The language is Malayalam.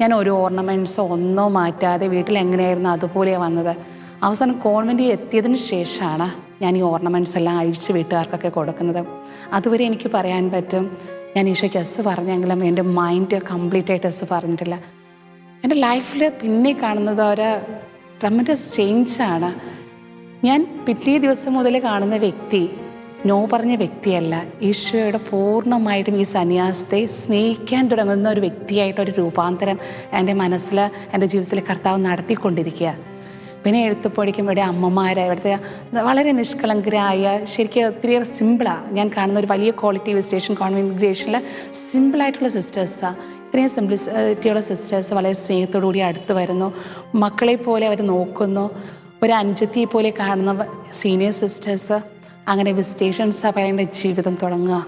ഞാൻ ഒരു ഓർണമെന്റ്സോ ഒന്നോ മാറ്റാതെ വീട്ടിൽ എങ്ങനെയായിരുന്നു അതുപോലെയാണ് വന്നത്. അവസാനം കോൺവെന്റിൽ എത്തിയതിന് ശേഷമാണ് ഞാൻ ഈ ഓർണമെന്റ്സ് എല്ലാം അഴിച്ച് വീട്ടുകാർക്കൊക്കെ കൊടുക്കുന്നത്. അതുവരെ എനിക്ക് പറയാൻ പറ്റും ഞാൻ ഈശോയ്ക്ക് എസ് പറഞ്ഞെങ്കിലും എന്റെ മൈൻഡ് കംപ്ലീറ്റ് ആയിട്ട് എസ് പറഞ്ഞിട്ടില്ല. എന്റെ ലൈഫിൽ പിന്നെ കാണുന്നത് ഒരു ട്രമൻഡസ് ചേഞ്ചാണ് ഞാൻ പിറ്റേ ദിവസം മുതൽ കാണുന്ന വ്യക്തി നോ പറഞ്ഞ വ്യക്തിയല്ല. ഈശോയുടെ പൂർണമായിട്ടും ഈ സന്യാസത്തെ സ്നേഹിക്കാൻ തുടങ്ങുന്ന ഒരു വ്യക്തിയായിട്ടൊരു രൂപാന്തരം എന്റെ മനസ്സിൽ എന്റെ ജീവിതത്തിലെ കർത്താവ് നടത്തിക്കൊണ്ടിരിക്കുക. പിന്നെ എഴുത്തപ്പോഴേക്കും ഇവിടെ അമ്മമാരെ ഇവിടുത്തെ വളരെ നിഷ്കളങ്കരായ ശരിക്കും ഒത്തിരിയേറെ സിമ്പിളാണ് ഞാൻ കാണുന്ന ഒരു വലിയ ക്വാളിറ്റി വിസ്റ്റേഷൻ കോൺവിഗ്രേഷനിൽ സിമ്പിളായിട്ടുള്ള സിസ്റ്റേഴ്സാണ് ഇത്രയും സിംപ്ലിസിറ്റിയുള്ള സിസ്റ്റേഴ്സ് വളരെ സ്നേഹത്തോടു കൂടി അടുത്ത് വരുന്നു. മക്കളെ പോലെ അവർ നോക്കുന്നു. ഒരു അനുജത്തിയെ പോലെ കാണുന്ന സീനിയർ സിസ്റ്റേഴ്സ് അങ്ങനെ വിസ്റ്റേഷൻ സഭയുടെ ജീവിതം തുടങ്ങുക.